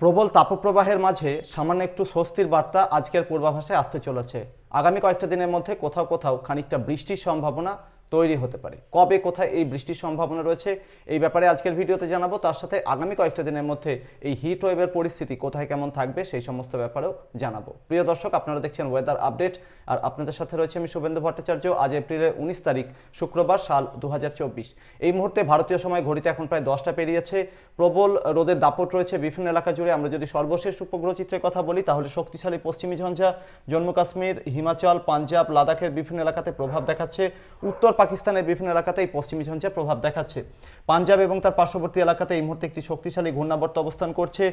প্রবল তাপপ্রবাহের মাঝে সামান্য একটু স্বস্তির বার্তা আজকের পূর্বাভাসে আসতে চলেছে। আগামী কয়েকটা দিনের মধ্যে কোথাও কোথাও খানিকটা বৃষ্টির সম্ভাবনা তৈরি হতে পারে। কবে, কোথায় এই বৃষ্টির সম্ভাবনা রয়েছে এই ব্যাপারে আজকের ভিডিওতে জানাব। তার সাথে আগামী কয়েকটা দিনের মধ্যে এই হিট ওয়েভের পরিস্থিতি কোথায় কেমন থাকবে সেই সমস্ত ব্যাপারেও জানাব। প্রিয় দর্শক, আপনারা দেখছেন ওয়েদার আপডেট আর আপনাদের সাথে রয়েছে আমি শুভেন্দু ভট্টাচার্য। আজ এপ্রিলের উনিশ তারিখ, শুক্রবার সাল দু হাজার চব্বিশ। এই মুহূর্তে ভারতীয় সময় ঘড়িতে এখন প্রায় দশটা পেরিয়েছে। প্রবল রোদের দাপট রয়েছে বিভিন্ন এলাকা জুড়ে। আমরা যদি সর্বশেষ উপগ্রহ চিত্রের কথা বলি, তাহলে শক্তিশালী পশ্চিমী ঝঞ্ঝা, জম্মু কাশ্মীর, হিমাচল, পাঞ্জাব, লাদাখের বিভিন্ন এলাকাতে প্রভাব দেখাচ্ছে। উত্তর পাকিস্তানের বিভিন্ন এলাকাতে এই পশ্চিমী ঝঞ্ঝা প্রভাব দেখাচ্ছে। পাঞ্জাব এবং তার পার্শ্ববর্তী এলাকাতে এই মুহূর্তে একটি শক্তিশালী ঘূর্ণাবর্ত অবস্থান করছে।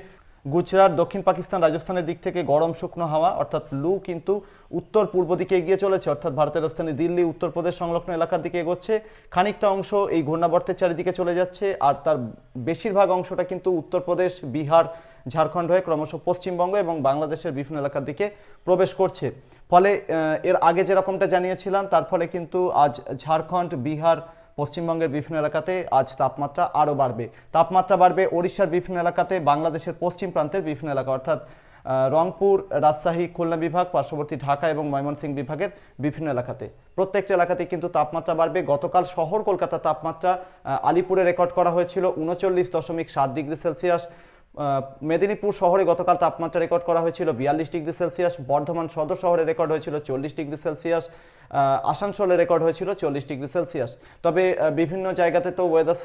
গুজরাট, দক্ষিণ পাকিস্তান, রাজস্থানের দিক থেকে গরম শুকনো হাওয়া, অর্থাৎ লু, কিন্তু উত্তর পূর্ব দিকে এগিয়ে চলেছে, অর্থাৎ ভারতের রাজধানী দিল্লি, উত্তরপ্রদেশ সংলগ্ন এলাকার দিকে এগোচ্ছে। খানিকটা অংশ এই ঘূর্ণাবর্তের চারিদিকে চলে যাচ্ছে, আর তার বেশিরভাগ অংশটা কিন্তু উত্তরপ্রদেশ, বিহার, ঝাড়খণ্ড হয়ে ক্রমশ পশ্চিমবঙ্গ এবং বাংলাদেশের বিভিন্ন এলাকার দিকে প্রবেশ করছে। ফলে এর আগে যেরকমটা জানিয়েছিলাম, তার ফলে কিন্তু আজ ঝাড়খণ্ড, বিহার পশ্চিমবঙ্গের বিভিন্ন এলাকাতে আজ তাপমাত্রা আরও বাড়বে। তাপমাত্রা বাড়বে ওড়িশার বিভিন্ন এলাকাতে, বাংলাদেশের পশ্চিম প্রান্তের বিভিন্ন এলাকা, অর্থাৎ রংপুর, রাজশাহী, খুলনা বিভাগ, পার্শ্ববর্তী ঢাকা এবং ময়মনসিংহ বিভাগের বিভিন্ন এলাকাতে। প্রত্যেকটা এলাকাতে কিন্তু তাপমাত্রা বাড়বে। গতকাল শহর কলকাতা তাপমাত্রা আলিপুরে রেকর্ড করা হয়েছিল উনচল্লিশ দশমিক সাত ডিগ্রি সেলসিয়াস। মেদিনীপুর শহরে গতকাল তাপমাত্রা রেকর্ড করা হয়েছিল বিয়াল্লিশ ডিগ্রি সেলসিয়াস, বর্ধমান সদর শহরে রেকর্ড হয়েছিল চল্লিশ ডিগ্রি সেলসিয়াস আসানসোলে রেকর্ড হয়েছিল চল্লিশ ডিগ্রি সেলসিয়াস। তবে বিভিন্ন জায়গাতে তো ওয়েদার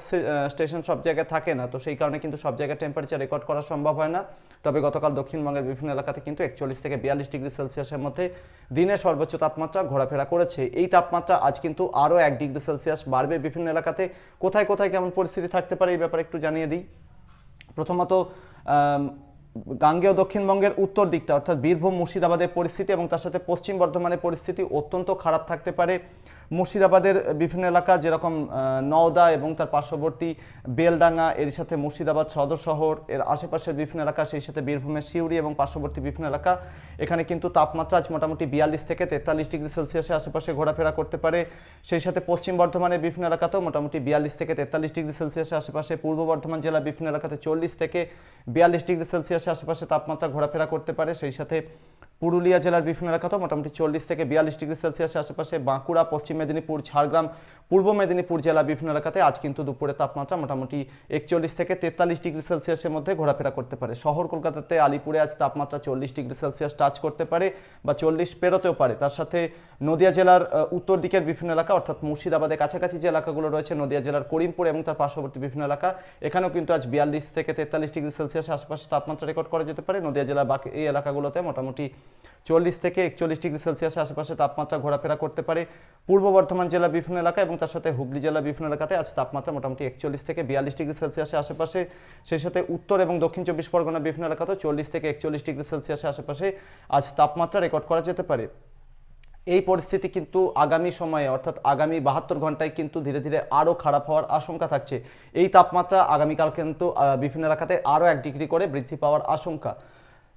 স্টেশন সব জায়গায় থাকে না, তো সেই কারণে কিন্তু সব জায়গায় টেম্পারেচার রেকর্ড করা সম্ভব হয় না। তবে গতকাল দক্ষিণবঙ্গের বিভিন্ন এলাকাতে কিন্তু একচল্লিশ থেকে বিয়াল্লিশ ডিগ্রি সেলসিয়াসের মধ্যে দিনের সর্বোচ্চ তাপমাত্রা ঘোরাফেরা করেছে। এই তাপমাত্রা আজ কিন্তু আরও এক ডিগ্রি সেলসিয়াস বাড়বে বিভিন্ন এলাকাতে। কোথায় কোথায় কেমন পরিস্থিতি থাকতে পারে এই ব্যাপারে একটু জানিয়ে দিই। প্রথমত গাঙ্গেয় দক্ষিণবঙ্গের উত্তর দিকটা, অর্থাৎ বীরভূম মুর্শিদাবাদের পরিস্থিতি এবং তার সাথে পশ্চিম বর্ধমানের পরিস্থিতি অত্যন্ত খারাপ থাকতে পারে। মুর্শিদাবাদের বিভিন্ন এলাকা, যেরকম নওদা এবং তার পার্শ্ববর্তী বেলডাঙ্গা, এর সাথে মুর্শিদাবাদ সদর শহর, এর আশেপাশের বিভিন্ন এলাকা, সেই সাথে বীরভূমের সিউড়ি এবং পার্শ্ববর্তী বিভিন্ন এলাকা। এখানে কিন্তু তাপমাত্রা আজ মোটামুটি বিয়াল্লিশ থেকে তেতাল্লিশ ডিগ্রি সেলসিয়াসের আশেপাশে ঘোরাফেরা করতে পারে। সেই সাথে পশ্চিম বর্ধমানের বিভিন্ন এলাকাতেও মোটামুটি বিয়াল্লিশ থেকে তেতাল্লিশ ডিগ্রি সেলসিয়াসের আশেপাশে, পূর্ব বর্ধমান জেলার বিভিন্ন এলাকাতে চল্লিশ থেকে বিয়াল্লিশ ডিগ্রি সেলসিয়াসের আশেপাশে তাপমাত্রা ঘোরাফেরা করতে পারে। সেই সাথে পুরুলিয়া জেলার বিভিন্ন এলাকাতেও মোটামুটি চল্লিশ থেকে বিয়াল্লিশ ডিগ্রি সেলসিয়াসের আশেপাশে, বাঁকুড়া, পশ্চিম মেদিনীপুর, ঝাড়গ্রাম, পূর্ব মেদিনীপুর জেলা বিভিন্ন এলাকাতে আজ কিন্তু দুপুরে তাপমাত্রা মোটামুটি একচল্লিশ থেকে তেতাল্লিশ ডিগ্রি সেলসিয়াসের মধ্যে ঘোরাফেরা করতে পারে। শহর কলকাতাতে আলিপুরে আজ তাপমাত্রা চল্লিশ ডিগ্রি সেলসিয়াস টাচ করতে পারে বা চল্লিশ পেরোতেও পারে। তার সাথে নদিয়া জেলার উত্তর দিকের বিভিন্ন এলাকা অর্থাৎ মুর্শিদাবাদের কাছাকাছি যে এলাকাগুলো রয়েছে, নদিয়া জেলার করিমপুর এবং তার পার্শ্ববর্তী বিভিন্ন এলাকা, এখানেও কিন্তু আজ বিয়াল্লিশ থেকে তেতাল্লিশ ডিগ্রি সেলসিয়াসের আশপাশে তাপমাত্রা রেকর্ড করা যেতে পারে। নদিয়া জেলার বাকি এই এলাকাগুলোতে মোটামুটি চল্লিশ থেকে একচল্লিশ ডিগ্রি সেলসিয়াসের আশেপাশে তাপমাত্রা ঘোরাফেরা করতে পারে। পূর্ব বর্ধমান জেলার বিভিন্ন এলাকা এবং তার সাথে হুগলি জেলার বিভিন্ন এলাকাতে আজ তাপমাত্রা মোটামুটি একচল্লিশ থেকে বিয়াল্লিশ ডিগ্রি সেলসিয়াসের আশেপাশে। সেই সাথে উত্তর এবং দক্ষিণ চব্বিশ পরগনার বিভিন্ন এলাকাতেও চল্লিশ থেকে একচল্লিশ ডিগ্রি সেলসিয়াসের আশেপাশে আজ তাপমাত্রা রেকর্ড করা যেতে পারে। এই পরিস্থিতি কিন্তু আগামী সময়ে, অর্থাৎ আগামী বাহাত্তর ঘন্টায় কিন্তু ধীরে ধীরে আরও খারাপ হওয়ার আশঙ্কা থাকছে। এই তাপমাত্রা আগামীকাল কিন্তু বিভিন্ন এলাকাতে আরও এক ডিগ্রি করে বৃদ্ধি পাওয়ার আশঙ্কা।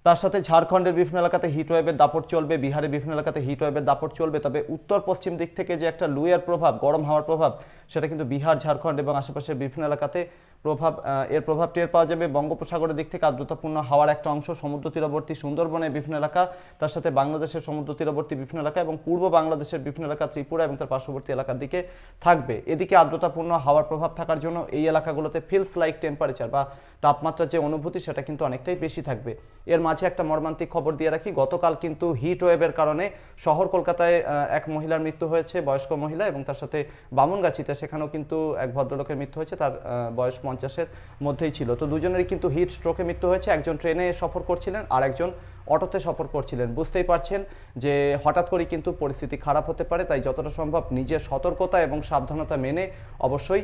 তার সাথে ঝাড়খণ্ডের বিভিন্ন এলাকাতে হিট ওয়েভের দাপট চলবে, বিহারের বিভিন্ন এলাকাতে হিট ওয়েভের দাপট চলবে, তবে উত্তর পশ্চিম দিক থেকে যে একটা লুয়ের প্রভাব, গরম হাওয়ার প্রভাব, সেটা কিন্তু বিহার, ঝাড়খণ্ড এবং আশেপাশের বিভিন্ন এলাকাতে প্রভাব এর প্রভাব টের পাওয়া যাবে। বঙ্গোপসাগরের দিক থেকে আর্দ্রতাপূর্ণ হাওয়ার একটা অংশ, সমুদ্র তীরবর্তী সুন্দরবনের বিভিন্ন এলাকা, তার সাথে বাংলাদেশের সমুদ্র তীরবর্তী বিভিন্ন এলাকা এবং পূর্ব বাংলাদেশের বিভিন্ন এলাকা ত্রিপুরা এবং তার পার্শ্ববর্তী এলাকার দিকে থাকবে। এদিকে আর্দ্রতাপূর্ণ হাওয়ার প্রভাব থাকার জন্য এই এলাকাগুলোতে ফিলস লাইক টেম্পারেচার বা তাপমাত্রার যে অনুভূতি, সেটা কিন্তু অনেকটাই বেশি থাকবে। এর মাঝে একটা মর্মান্তিক খবর দিয়ে রাখি, গতকাল কিন্তু হিট ওয়েভের কারণে শহর কলকাতায় এক মহিলার মৃত্যু হয়েছে, বয়স্ক মহিলা এবং তার সাথে বামুনগাছিতে, সেখানেও কিন্তু এক ভদ্রলোকের মৃত্যু হয়েছে, তার বয়স পঞ্চাশের মধ্যেই ছিল। তো দুজনেরই কিন্তু হিট স্ট্রোকে মৃত্যু হয়েছে। একজন ট্রেনে সফর করছিলেন আর একজন অটোতে সফর করছিলেন। বুঝতেই পারছেন যে হঠাৎ করেই কিন্তু পরিস্থিতি খারাপ হতে পারে, তাই যতটা সম্ভব নিজের সতর্কতা এবং সাবধানতা মেনে অবশ্যই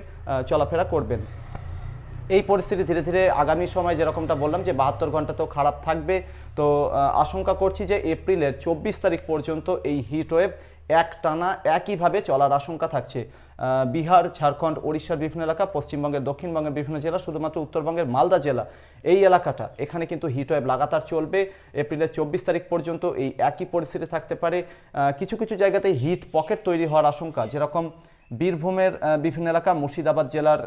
চলাফেরা করবেন। এই পরিস্থিতি ধীরে ধীরে আগামী সময় যেরকমটা বললাম যে বাহাত্তর ঘণ্টা তো খারাপ থাকবে। তো আশঙ্কা করছি যে এপ্রিলের চব্বিশ তারিখ পর্যন্ত এই হিট ওয়েভ এক টানা একইভাবে চলার আশঙ্কা থাকছে। বিহার, ঝাড়খণ্ড, ওড়িশার বিভিন্ন এলাকা, পশ্চিমবঙ্গের, দক্ষিণবঙ্গের বিভিন্ন জেলা, শুধুমাত্র উত্তরবঙ্গের মালদা জেলা। এই এলাকাটা, এখানে কিন্তু হিটওয়েভ লাগাতার চলবে। এপ্রিলের চব্বিশ তারিখ পর্যন্ত এই একই পরিস্থিতি থাকতে পারে। কিছু কিছু জায়গাতে হিট পকেট তৈরি হওয়ার আশঙ্কা, যেরকম বীরভূমের বিভিন্ন এলাকা, মুর্শিদাবাদ জেলার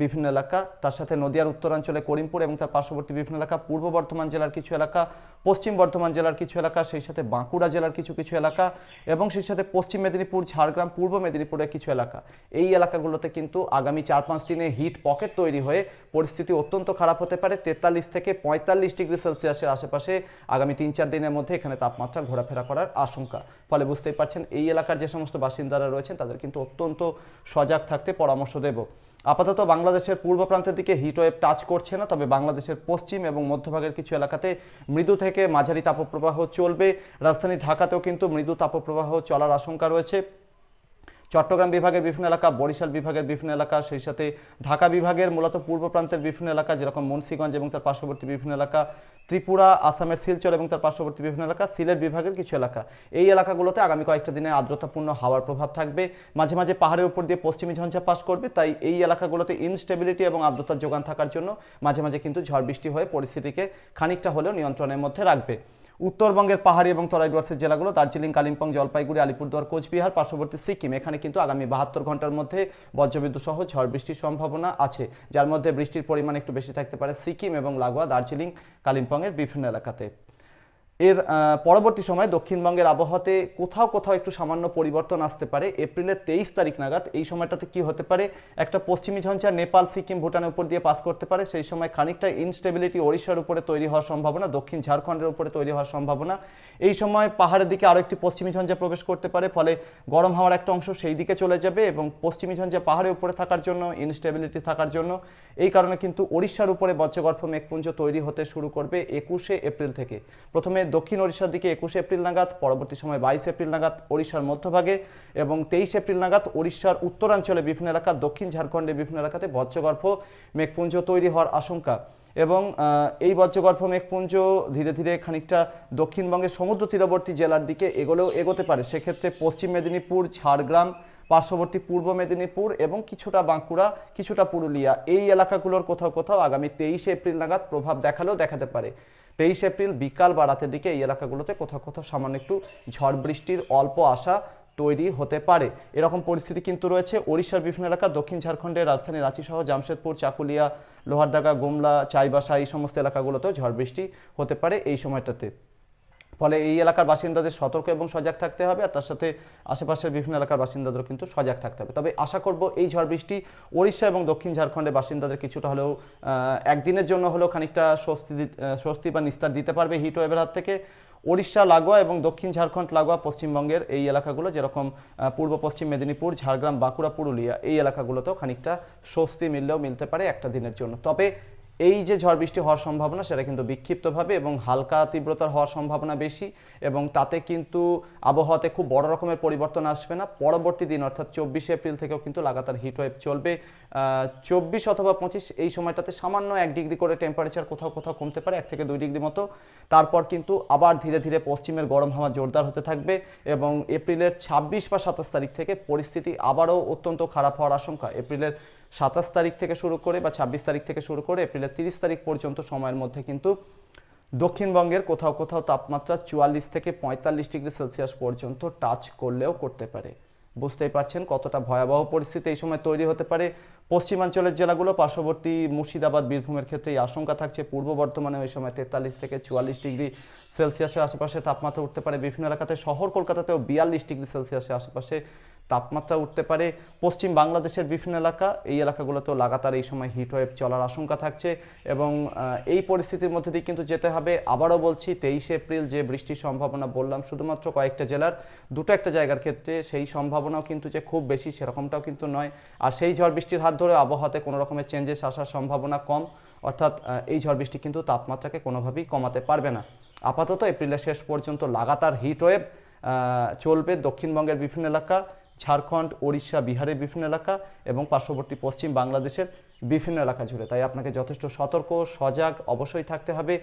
বিভিন্ন এলাকা, তার সাথে নদিয়ার উত্তরাঞ্চলে করিমপুর এবং তার পার্শ্ববর্তী বিভিন্ন এলাকা, পূর্ব বর্ধমান জেলার কিছু এলাকা, পশ্চিম বর্ধমান জেলার কিছু এলাকা, সেই সাথে বাঁকুড়া জেলার কিছু কিছু এলাকা এবং সেই সাথে পশ্চিম মেদিনীপুর, ঝাড়গ্রাম, পূর্ব মেদিনীপুরের কিছু এলাকা। এই এলাকাগুলোতে কিন্তু আগামী চার পাঁচ দিনে হিট পকেট তৈরি হয়ে পরিস্থিতি অত্যন্ত খারাপ হতে পারে। তেতাল্লিশ থেকে পঁয়তাল্লিশ ডিগ্রি সেলসিয়াসের আশেপাশে আগামী তিন চার দিনের মধ্যে এখানে তাপমাত্রা ঘোরাফেরা করার আশঙ্কা। ফলে বুঝতেই পারছেন, এই এলাকার যে সমস্ত বাসিন্দারা রয়েছেন, তাদের কিন্তু অত্যন্ত সজাগ থাকতে পরামর্শ দেব। আপাতত বাংলাদেশের পূর্ব প্রান্তের দিকে হিটওয়েভ টাচ করছে না, তবে বাংলাদেশের পশ্চিম এবং মধ্যভাগের কিছু এলাকাতে মৃদু থেকে মাঝারি তাপপ্রবাহ চলবে। রাজধানী ঢাকাতেও কিন্তু মৃদু তাপপ্রবাহ চলার আশঙ্কা রয়েছে। চট্টগ্রাম বিভাগের বিভিন্ন এলাকা, বরিশাল বিভাগের বিভিন্ন এলাকা, সেই সাথে ঢাকা বিভাগের মূলত পূর্ব প্রান্তের বিভিন্ন এলাকা, যেরকম মুন্সিগঞ্জ এবং তার পার্শ্ববর্তী বিভিন্ন এলাকা, ত্রিপুরা, আসামের শিলচর এবং তার পার্শ্ববর্তী বিভিন্ন এলাকা, সিলেট বিভাগের কিছু এলাকা। এই এলাকাগুলোতে আগামী কয়েকটা দিনে আর্দ্রতাপূর্ণ হাওয়ার প্রভাব থাকবে। মাঝে মাঝে পাহাড়ের উপর দিয়ে পশ্চিমী ঝঞ্ঝা পাস করবে, তাই এই এলাকাগুলোতে ইনস্টেবিলিটি এবং আর্দ্রতার যোগান থাকার জন্য মাঝে মাঝে কিন্তু ঝড় বৃষ্টি হয়ে পরিস্থিতিকে খানিকটা হলেও নিয়ন্ত্রণের মধ্যে রাখবে। উত্তরবঙ্গের পাহাড়ি এবং তরাই ডুয়ার্সের জেলাগুলো, দার্জিলিং, কালিম্পং, জলপাইগুড়ি, আলিপুরদুয়ার, কোচবিহার, পার্শ্ববর্তী সিকিম, এখানে কিন্তু আগামী বাহাত্তর ঘণ্টার মধ্যে বজ্রবিদ্যুৎ সহ ঝড় বৃষ্টির সম্ভাবনা আছে, যার মধ্যে বৃষ্টির পরিমাণ একটু বেশি থাকতে পারে সিকিম এবং লাগোয়া, দার্জিলিং, কালিম্পংয়ের বিভিন্ন এলাকাতে। এর পরবর্তী সময় দক্ষিণবঙ্গের আবহাওয়াতে কোথাও কোথাও একটু সামান্য পরিবর্তন আসতে পারে। এপ্রিলের তেইশ তারিখ নাগাদ এই সময়টাতে কি হতে পারে? একটা পশ্চিমী ঝঞ্ঝা, নেপাল, সিকিম, ভুটানের উপর দিয়ে পাস করতে পারে। সেই সময় খানিকটা ইনস্টেবিলিটি ওড়িশার উপরে তৈরি হওয়ার সম্ভাবনা, দক্ষিণ ঝাড়খণ্ডের উপরে তৈরি হওয়ার সম্ভাবনা। এই সময় পাহাড়ের দিকে আরও একটি পশ্চিমী ঝঞ্ঝা প্রবেশ করতে পারে, ফলে গরম হাওয়ার একটা অংশ সেই দিকে চলে যাবে এবং পশ্চিমী ঝঞ্ঝা পাহাড়ের উপরে থাকার জন্য ইনস্টেবিলিটি থাকার জন্য এই কারণে কিন্তু ওড়িশার উপরে বজ্রগর্ভ মেঘপুঞ্জ তৈরি হতে শুরু করবে একুশে এপ্রিল থেকে। প্রথমে দক্ষিণ ওড়িশার দিকে একুশে এপ্রিল নাগাদ, পরবর্তী সময় বাইশ এপ্রিল নাগাদ ওড়িশার মধ্যভাগে এবং তেইশ এপ্রিল নাগাদ ওড়িশার উত্তরাঞ্চলে বিভিন্ন এলাকা, দক্ষিণ ঝাড়খণ্ডের বিভিন্ন এলাকাতে বজ্রগর্ভ মেঘপুঞ্জ তৈরি হওয়ার আশঙ্কা এবং এই বজ্রগর্ভ মেঘপুঞ্জ ধীরে ধীরে খানিকটা দক্ষিণবঙ্গের সমুদ্র তীরবর্তী জেলার দিকে এগোলেও এগোতে পারে। সেক্ষেত্রে পশ্চিম মেদিনীপুর, ঝাড়গ্রাম পার্শ্ববর্তী পূর্ব মেদিনীপুর এবং কিছুটা বাঁকুড়া, কিছুটা পুরুলিয়া। এই এলাকাগুলোর কোথাও কোথাও আগামী তেইশে এপ্রিল নাগাদ প্রভাব দেখালেও দেখাতে পারে। তেইশ এপ্রিল বিকাল বা রাতের দিকে এই এলাকাগুলোতে কোথাও কোথাও সামান্য একটু ঝড় বৃষ্টির অল্প আশা তৈরি হতে পারে। এরকম পরিস্থিতি কিন্তু রয়েছে ওড়িশার বিভিন্ন এলাকা, দক্ষিণ ঝাড়খণ্ডের রাজধানী রাঁচি সহ জামশেদপুর, চাকুলিয়া, লোহারদাগা, গুমলা, চাইবাসা এই সমস্ত এলাকাগুলোতেও ঝড় বৃষ্টি হতে পারে এই সময়টাতে। ফলে এই এলাকার বাসিন্দাদের সতর্ক এবং সজাগ থাকতে হবে, আর তার সাথে আশেপাশের বিভিন্ন এলাকার বাসিন্দাদেরও কিন্তু সজাগ থাকতে হবে। তবে আশা করব এই ঝড় বৃষ্টি ওড়িশা এবং দক্ষিণ ঝাড়খণ্ডের বাসিন্দাদের কিছুটা হলেও একদিনের জন্য হলেও খানিকটা স্বস্তি স্বস্তি বা নিস্তার দিতে পারবে হিট ওয়েভের হাত থেকে। ওড়িশা, লাগোয়া এবং দক্ষিণ ঝাড়খণ্ড, লাগোয়া, পশ্চিমবঙ্গের এই এলাকাগুলো যেরকম পূর্ব, পশ্চিম মেদিনীপুর, ঝাড়গ্রাম, বাঁকুড়া, পুরুলিয়া এই এলাকাগুলোতেও খানিকটা স্বস্তি মিললেও মিলতে পারে একটা দিনের জন্য। তবে এই যে ঝড় বৃষ্টি হওয়ার সম্ভাবনা, সেটা কিন্তু বিক্ষিপ্তভাবে এবং হালকা তীব্রতার হওয়ার সম্ভাবনা বেশি এবং তাতে কিন্তু আবহাওয়াতে খুব বড় রকমের পরিবর্তন আসবে না। পরবর্তী দিন, অর্থাৎ চব্বিশে এপ্রিল থেকেও কিন্তু লাগাতার হিট ওয়েভ চলবে। চব্বিশ অথবা পঁচিশ এই সময়টাতে সামান্য এক ডিগ্রি করে টেম্পারেচার কোথাও কোথাও কমতে পারে, এক থেকে দুই ডিগ্রি মতো। তারপর কিন্তু আবার ধীরে ধীরে পশ্চিমের গরম হাওয়া জোরদার হতে থাকবে এবং এপ্রিলের ছাব্বিশ বা সাতাশ তারিখ থেকে পরিস্থিতি আবারও অত্যন্ত খারাপ হওয়ার আশঙ্কা। এপ্রিলের সাতাশ তারিখ থেকে শুরু করে বা ছাব্বিশ তারিখ থেকে শুরু করে এপ্রিলের তিরিশ তারিখ পর্যন্ত সময়ের মধ্যে কিন্তু দক্ষিণবঙ্গের কোথাও কোথাও তাপমাত্রা চুয়াল্লিশ থেকে পঁয়তাল্লিশ ডিগ্রি সেলসিয়াস পর্যন্ত টাচ করলেও করতে পারে। বুঝতেই পারছেন কতটা ভয়াবহ পরিস্থিতি এই সময় তৈরি হতে পারে। পশ্চিমাঞ্চলের জেলাগুলো, পার্শ্ববর্তী মুর্শিদাবাদ, বীরভূমের ক্ষেত্রে এই আশঙ্কা থাকছে। পূর্ব বর্ধমানে ওই সময় তেতাল্লিশ থেকে চুয়াল্লিশ ডিগ্রি সেলসিয়াসের আশেপাশে তাপমাত্রা উঠতে পারে। বিভিন্ন এলাকাতে, শহর কলকাতাতেও বিয়াল্লিশ ডিগ্রি সেলসিয়াসের আশেপাশে তাপমাত্রা উঠতে পারে। পশ্চিম বাংলাদেশের বিভিন্ন এলাকা, এই এলাকাগুলোতেও লাগাতার এই সময় হিট ওয়েভ চলার আশঙ্কা থাকছে এবং এই পরিস্থিতির মধ্যে দিয়ে কিন্তু যেতে হবে। আবারও বলছি, তেইশে এপ্রিল যে বৃষ্টির সম্ভাবনা বললাম, শুধুমাত্র কয়েকটা জেলার দুটো একটা জায়গার ক্ষেত্রে সেই সম্ভাবনাও কিন্তু যে খুব বেশি সেরকমটাও কিন্তু নয়। আর সেই ঝড় বৃষ্টির হাত ধরে আবহাওয়াতে কোনো রকমের চেঞ্জেস আসার সম্ভাবনা কম। অর্থাৎ এই ঝড় বৃষ্টি কিন্তু তাপমাত্রাকে কোনোভাবেই কমাতে পারবে না। আপাতত এপ্রিলের শেষ পর্যন্ত লাগাতার হিট ওয়েভ চলবে দক্ষিণবঙ্গের বিভিন্ন এলাকা, ঝাড়খণ্ড, ওড়িশা, বিহারের বিভিন্ন এলাকা এবং পার্শ্ববর্তী পশ্চিম বাংলাদেশের বিভিন্ন এলাকা জুড়ে। তাই আপনাকে যথেষ্ট সতর্ক, সজাগ অবশ্যই থাকতে হবে।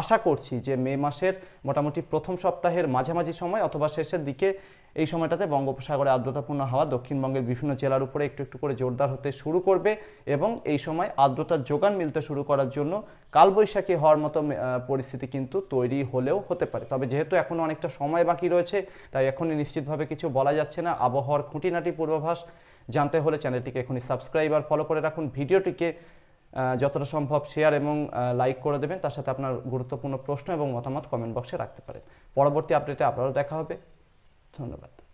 আশা করছি যে মে মাসের মোটামুটি প্রথম সপ্তাহের মাঝামাঝি সময় অথবা শেষের দিকে এই সময়টাতে বঙ্গোপসাগরে আর্দ্রতাপূর্ণ হাওয়া দক্ষিণবঙ্গের বিভিন্ন জেলার উপরে একটু একটু করে জোরদার হতে শুরু করবে এবং এই সময় আর্দ্রতার যোগান মিলতে শুরু করার জন্য কালবৈশাখী হওয়ার মতো পরিস্থিতি কিন্তু তৈরি হলেও হতে পারে। তবে যেহেতু এখনও অনেকটা সময় বাকি রয়েছে, তাই এখনই নিশ্চিতভাবে কিছু বলা যাচ্ছে না। আবহাওয়ার খুঁটিনাটি পূর্বাভাস জানতে হলে চ্যানেলটিকে এখনই সাবস্ক্রাইব আর ফলো করে রাখুন। ভিডিওটিকে যতটা সম্ভব শেয়ার এবং লাইক করে দেবেন। তার সাথে আপনার গুরুত্বপূর্ণ প্রশ্ন এবং মতামত কমেন্ট বক্সে রাখতে পারেন। পরবর্তী আপডেটে আবারও দেখা হবে। ধন্যবাদ।